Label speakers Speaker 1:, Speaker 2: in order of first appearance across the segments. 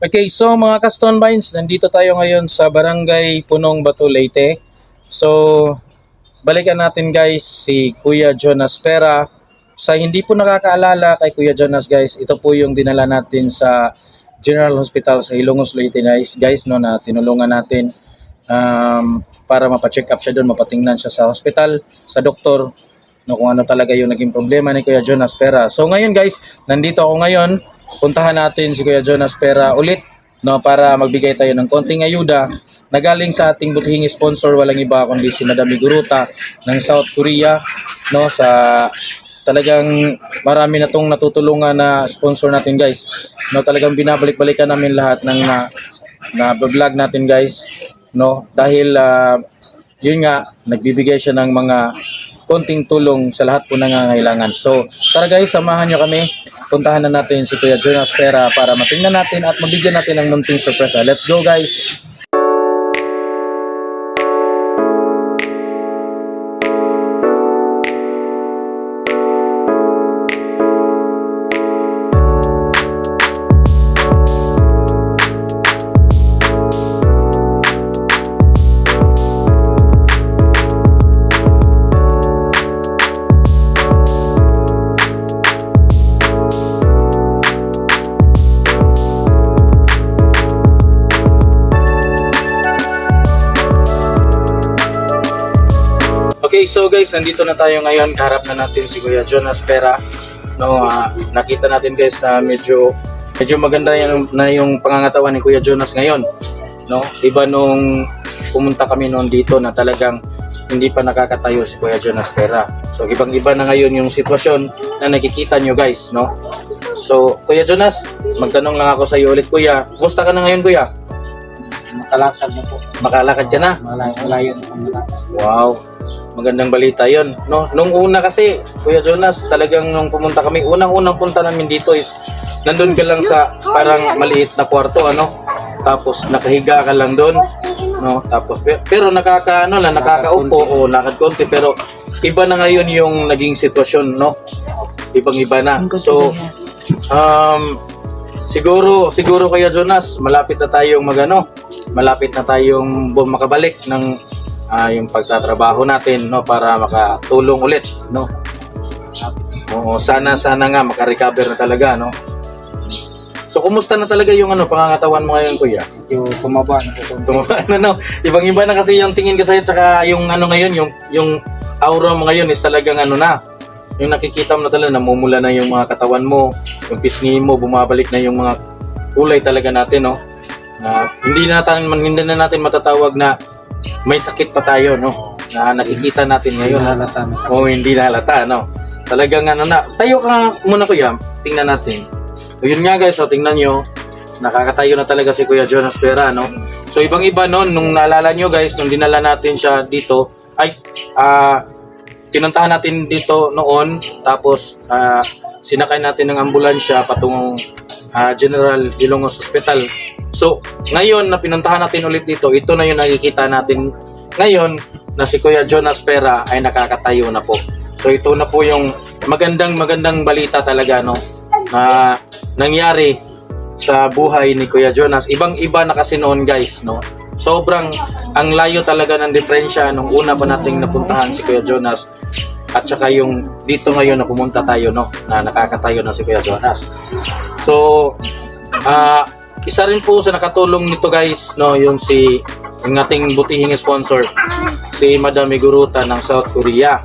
Speaker 1: Okay, so mga Caston Vines, nandito tayo ngayon sa Barangay Punong Bato, Leyte. So, balikan natin guys si Kuya Jonas Pera. Sa hindi po nakakaalala kay Kuya Jonas guys, ito po yung dinala natin sa General Hospital sa Ilongos, Leyte guys, guys no, na tinulungan natin um, para mapacheck up siya doon, mapatingnan siya sa hospital, sa doktor, no, kung ano talaga yung naging problema ni Kuya Jonas Pera. So ngayon guys, nandito ako ngayon, puntahan natin si Kuya Jonas Pera ulit no, para magbigay tayo ng konting ayuda na galing sa ating butihing sponsor, walang iba kundi si Madam Guruta ng South Korea no sa talagang marami na tong natutulungan na sponsor natin guys. No, talagang binabalik-balikan namin lahat ng na, na vlog natin guys. No, dahil ah, yun nga, nagbibigay siya ng mga konting tulong sa lahat po nangangailangan. So, tara guys, samahan nyo kami. Puntahan na natin si Kuya Jonas Pera para matingnan natin at mabigyan natin ng munting sorpresa. Let's go guys! So guys, nandito na tayo ngayon. Kaharap na natin si Kuya Jonas Pera. No, ah, nakita natin guys na medyo medyo maganda yan, na yung pangangatawan ni Kuya Jonas ngayon. No, iba nung pumunta kami noon dito na talagang hindi pa nakakatayo si Kuya Jonas Pera. So ibang-iba na ngayon yung sitwasyon na nakikita nyo guys, no? So, Kuya Jonas, magtanong lang ako sa iyo ulit, Kuya. Kumusta ka na ngayon, Kuya?
Speaker 2: Makalakad na po.
Speaker 1: Makalakad ka na?
Speaker 2: Malayo, na po.
Speaker 1: Wow. Magandang balita 'yon, no? Nung una kasi, Kuya Jonas, talagang nung pumunta kami, unang-unang punta namin dito is nandun ka lang sa parang maliit na kwarto, ano? Tapos nakahiga ka lang doon, no? Tapos pe- pero nakaka ano lang, nakakaupo o lakad konti pero iba na ngayon yung naging sitwasyon, no? Ibang-iba na. So, um, siguro siguro Kuya Jonas, malapit na tayong magano, malapit na tayong makabalik ng ah, yung pagtatrabaho natin no para makatulong ulit no. Oo, sana sana nga makarecover na talaga no. So kumusta na talaga yung ano pangangatawan mo ngayon kuya?
Speaker 2: Medyo tumaba na po.
Speaker 1: Tumaba na no. Ibang-iba na kasi yung tingin ko sa'yo tsaka yung ano ngayon yung yung aura mo ngayon is talagang ano na. Yung nakikita mo na talaga namumula na yung mga katawan mo, yung pisngi mo, bumabalik na yung mga kulay talaga natin no. Na hindi na natin hindi na natin matatawag na may sakit pa tayo no. Na nakikita natin ngayon na
Speaker 2: Halata na sa
Speaker 1: o hindi halata, no? Talagang ano na. Tayo ka muna kuya. Tingnan natin. So yun nga guys, so tingnan nyo. Nakakatayo na talaga si Kuya Jonas Pera, no? So ibang-iba noon, nung naalala nyo guys, nung dinala natin siya dito, ay, ah, pinuntahan natin dito noon, tapos, ah, sinakay natin ng ambulansya patungong ah, General Ilongos Hospital. So, ngayon na pinuntahan natin ulit dito, ito na yung nakikita natin ngayon na si Kuya Jonas Pera ay nakakatayo na po. So, ito na po yung magandang magandang balita talaga, no? Na nangyari sa buhay ni Kuya Jonas. Ibang-iba na kasi noon, guys, no? Sobrang ang layo talaga ng diferensya nung una pa nating napuntahan si Kuya Jonas at saka yung dito ngayon na pumunta tayo no na nakakatayo na si Kuya Jonas. So ah isa rin po sa nakatulong nito guys no yung si yung ating butihing sponsor si Madam Iguruta ng South Korea.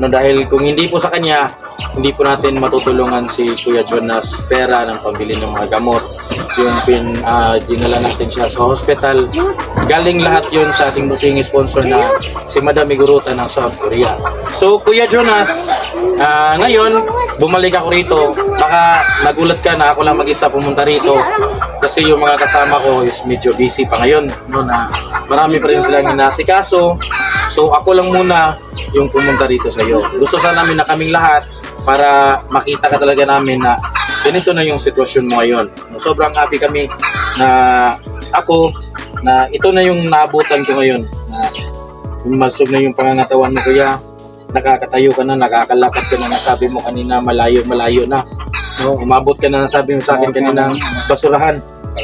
Speaker 1: No dahil kung hindi po sa kanya hindi po natin matutulungan si Kuya Jonas pera ng pambili ng mga gamot. Yung pin ah, dinala natin siya sa hospital. Galing lahat yun sa ating butihing sponsor na si Madam Iguruta ng South Korea. So Kuya Jonas, ah, ngayon bumalik ako rito. Baka nagulat ka na ako lang mag-isa pumunta rito kasi yung mga kasama ko is medyo busy pa ngayon no na marami pa rin silang inasikaso. So ako lang muna yung pumunta rito sa iyo. Gusto sana namin na kaming lahat para makita ka talaga namin na ganito na yung sitwasyon mo ngayon. Sobrang happy kami na ako na ito na yung naabutan ko ngayon. Na umasog na yung pangangatawan mo kuya. Nakakatayo ka na, nakakalakad ka na. Nasabi mo kanina malayo malayo na. No, umabot ka na nasabi mo sa akin kanina basurahan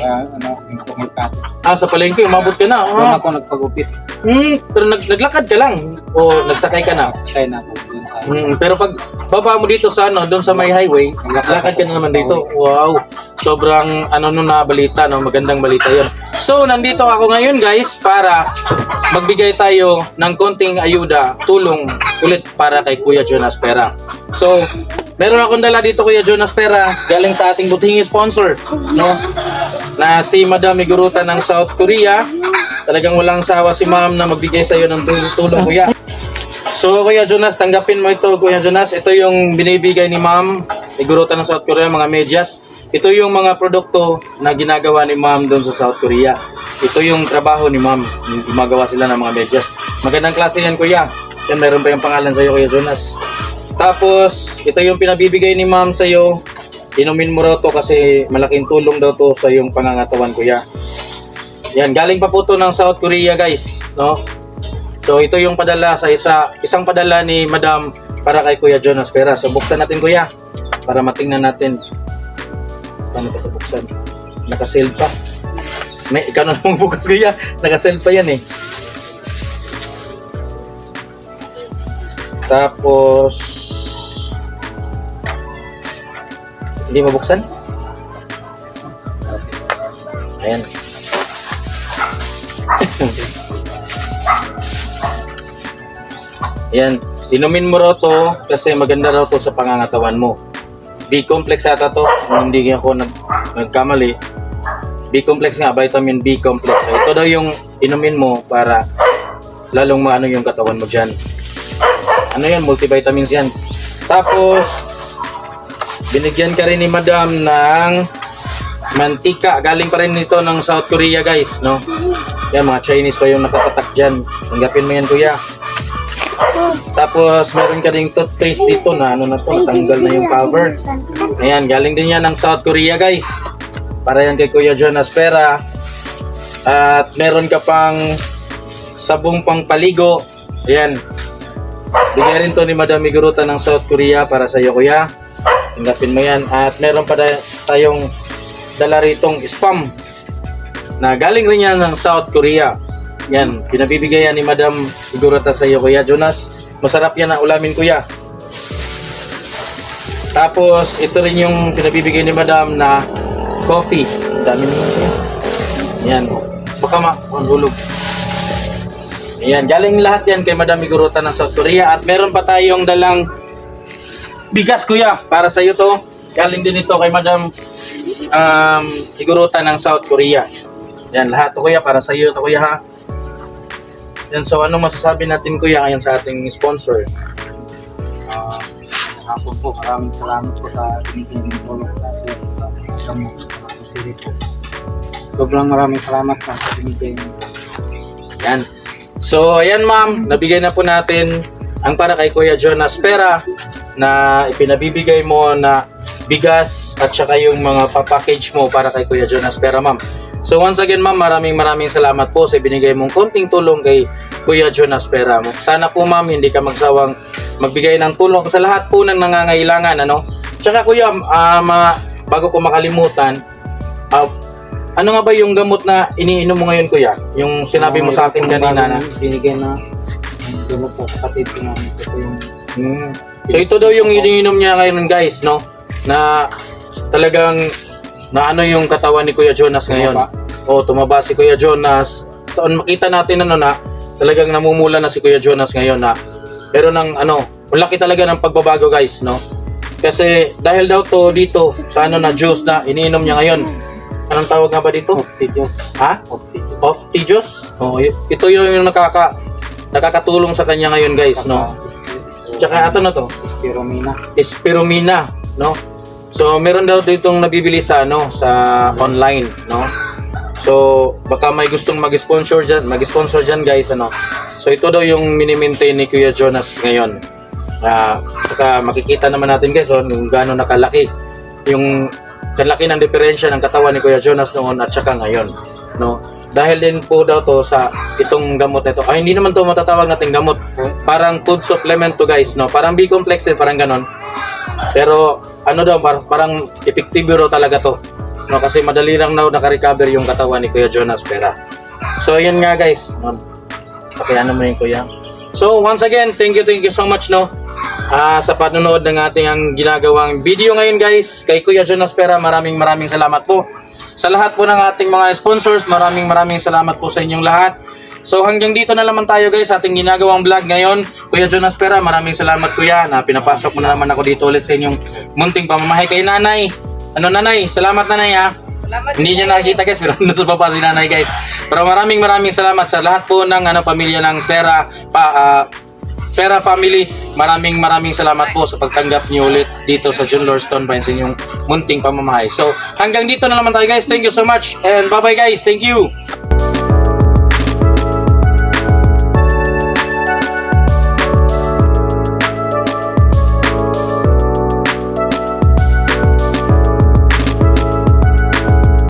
Speaker 2: Para ano, yung pumirkat.
Speaker 1: Ah, sa palengke, umabot ka na.
Speaker 2: Doon
Speaker 1: Ah.
Speaker 2: ako nagpagupit.
Speaker 1: Hmm, pero nag naglakad ka lang o nagsakay ka na.
Speaker 2: Sakay na ako sa
Speaker 1: Hmm, pero pag baba mo dito sa ano, doon sa may highway, lakad ka na naman dito. Wow. Sobrang ano no na balita, no? Magandang balita 'yon. So, nandito ako ngayon, guys, para magbigay tayo ng konting ayuda, tulong ulit para kay Kuya Jonas Pera. So, meron akong dala dito Kuya Jonas Pera galing sa ating buting sponsor, no? Na si Madam Miguruta ng South Korea. Talagang walang sawa si Ma'am na magbigay sa iyo ng tul- tulong, Kuya. So, Kuya Jonas, tanggapin mo ito, Kuya Jonas. Ito yung binibigay ni Ma'am, Iguruta ng South Korea, mga medyas. Ito yung mga produkto na ginagawa ni Ma'am doon sa South Korea. Ito yung trabaho ni Ma'am. Gumagawa sila ng mga medyas. Magandang klase yan, Kuya. Yan, meron pa yung pangalan sa'yo, Kuya Jonas. Tapos, ito yung pinabibigay ni Ma'am sa'yo. Inumin mo raw to kasi malaking tulong daw to sa yung pangangatawan, Kuya. Yan, galing pa po to ng South Korea, guys. No? So ito yung padala sa isa, isang padala ni Madam para kay Kuya Jonas Pera. So buksan natin Kuya para matingnan natin. Paano ito buksan? Nakasil pa. May ikaw na naman bukas Kuya. Nakasil pa yan eh. Tapos hindi mabuksan? Ayan. Yan. Inumin mo raw to kasi maganda raw to sa pangangatawan mo. B-complex ata to. Kung Hindi ako nag nagkamali. B-complex nga, vitamin B complex. So, ito daw yung inumin mo para lalong maano yung katawan mo dyan. Ano yan? Multivitamins yan. Tapos, binigyan ka rin ni madam ng mantika. Galing pa rin nito ng South Korea guys, no? Yan, mga Chinese pa yung nakatatak dyan. Tanggapin mo yan, kuya. Tapos, meron ka ding toothpaste dito na ano na to, natanggal na yung cover. Ayan, galing din yan ng South Korea, guys. Para yan kay Kuya Jonas Pera. At meron ka pang sabong pang paligo. Ayan. Bigay rin to ni Madam Miguruta ng South Korea para sa iyo, Kuya. Tanggapin mo yan. At meron pa tayong dala ritong spam na galing rin yan ng South Korea. Yan, pinabibigay yan ni Madam Igurata sa iyo, Kuya Jonas. Masarap yan na ulamin, Kuya. Tapos, ito rin yung pinabibigay ni Madam na coffee. Ang dami naman Kuya. Yan. Baka ma, ang hulog. Ayan, galing lahat yan kay Madam Igurata ng South Korea. At meron pa tayong dalang bigas, Kuya. Para sa iyo to. Galing din ito kay Madam um, Igurata ng South Korea. Yan, lahat to kuya, para sa iyo to kuya ha. Yan, so anong masasabi natin kuya ngayon sa ating sponsor?
Speaker 2: Ah, hapon po, maraming salamat po sa binigyan ng sa sa mga siri po. Sobrang maraming salamat po sa binigyan niyo.
Speaker 1: Yan. So, ayan ma'am, nabigay na po natin ang para kay Kuya Jonas Pera na ipinabibigay mo na bigas at saka yung mga papackage mo para kay Kuya Jonas Pera ma'am. So once again ma'am, maraming maraming salamat po sa binigay mong konting tulong kay Kuya Jonas Pera mo. Sana po ma'am, hindi ka magsawang magbigay ng tulong sa lahat po ng nangangailangan ano. Tsaka kuya, ah, ma- bago ko makalimutan, ah, ano nga ba yung gamot na iniinom mo ngayon kuya? Yung sinabi mo sa akin kanina na.
Speaker 2: Binigyan na tulong sa kapatid ko namin. Ito yung
Speaker 1: Hmm. So ito daw yung iniinom niya ngayon guys, no? Na talagang na ano yung katawan ni Kuya Jonas ngayon. O tumaba si Kuya Jonas. Ito, makita natin ano na talagang namumula na si Kuya Jonas ngayon na pero ng ano, malaki talaga ng pagbabago guys, no? Kasi dahil daw to dito sa ano na juice na iniinom niya ngayon. Anong tawag nga ba dito?
Speaker 2: Optidios.
Speaker 1: Ha?
Speaker 2: Optidios.
Speaker 1: Of Tijos? Oh, y- ito yung, yung nakaka nakakatulong sa kanya ngayon guys, no? Tsaka ito na to,
Speaker 2: Spiromina.
Speaker 1: Espiromina, no? So, meron daw ditong nabibili sa ano sa online, no? So, baka may gustong mag-sponsor diyan, mag-sponsor diyan, guys, ano. So, ito daw yung mini-maintain ni Kuya Jonas ngayon. Ah, saka makikita naman natin guys, oh, kung gaano nakalaki yung kalaki ng diferensya ng katawan ni Kuya Jonas noon at saka ngayon, no? Dahil din po daw to sa itong gamot na ito. Ay, hindi naman to matatawag nating gamot. Parang food supplement to guys, no? Parang B-complex din, parang ganon. Pero ano daw, par- parang epektibo raw talaga to. no kasi madali lang na naka-recover yung katawan ni Kuya Jonas Pera. So yun nga guys. Um, Pakiano mo yung kuya. So once again, thank you, thank you so much no. Ah, sa panonood ng ating ang ginagawang video ngayon guys, kay Kuya Jonas Pera, maraming maraming salamat po. Sa lahat po ng ating mga sponsors, maraming maraming salamat po sa inyong lahat. So hanggang dito na naman tayo guys sa ating ginagawang vlog ngayon. Kuya Jonas Pera, maraming salamat kuya na pinapasok mo na naman ako dito ulit sa inyong munting pamamahay kay nanay. Ano nanay? Salamat nanay ha.
Speaker 3: Salamat
Speaker 1: Hindi niya nakikita guys, pero nasa baba si nanay guys. Pero maraming maraming salamat sa lahat po ng ano, pamilya ng Pera, pa, ah, Pera family. Maraming maraming salamat po sa pagtanggap niyo ulit dito sa John Lordstone Pines sa inyong munting pamamahay. So hanggang dito na naman tayo guys. Thank you so much and bye bye guys. Thank you.